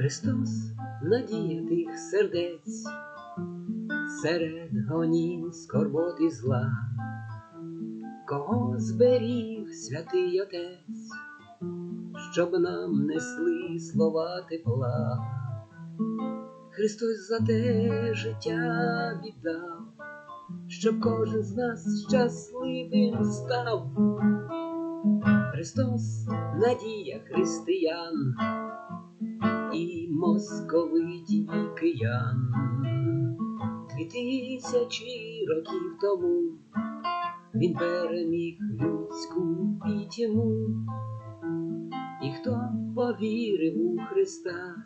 Христос надія тих сердець, серед гонінь скорбот і зла, кого зберіг святий Отець, щоб нам несли слова тепла. Христос за те життя віддав, щоб кожен з нас щасливим став. Христос надія християн і московитів і киян. Дві тисячі років тому він переміг людську пітьму, і хто повірив у Христа,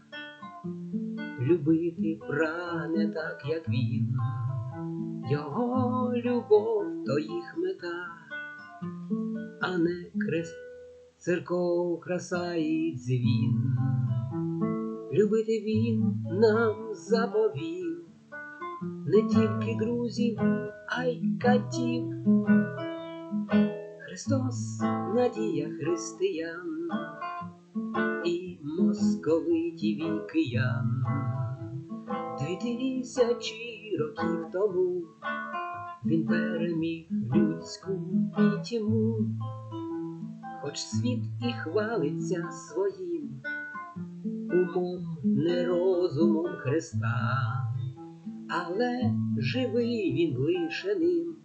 любити прагне так, як він, його любов то їх мета, а не крест, церков, краса і дзвін. Любити він нам заповів не тільки друзів, а й катів. Христос надія християн і московитів і киян. Дві тисячі років тому він переміг людську пітьму, хоч світ і хвалиться своїм умом, не розумом Христа, але живий він лише ним,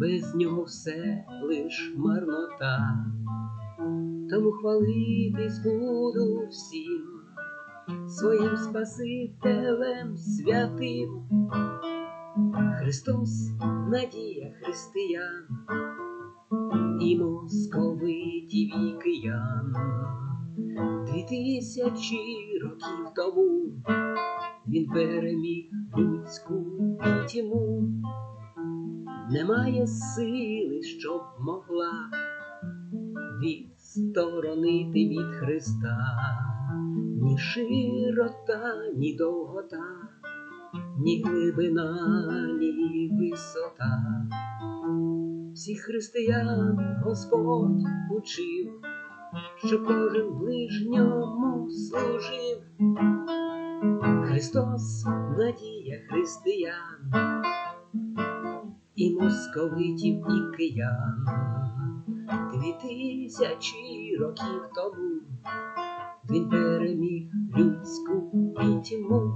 без нього все лиш марнота, тому хвалитись буду всім своїм Спасителем святим. Христос надія християн і московитів тисячі років тому він переміг людську пітьму, немає сили, щоб могла відсторонити від Христа ні широта, ні довгота, ні глибина, ні висота. Всіх християн Господь учив що кожен ближньому служив. Христос надія християн, і московитів, і киян. Дві тисячі років тому він переміг людську пітьму.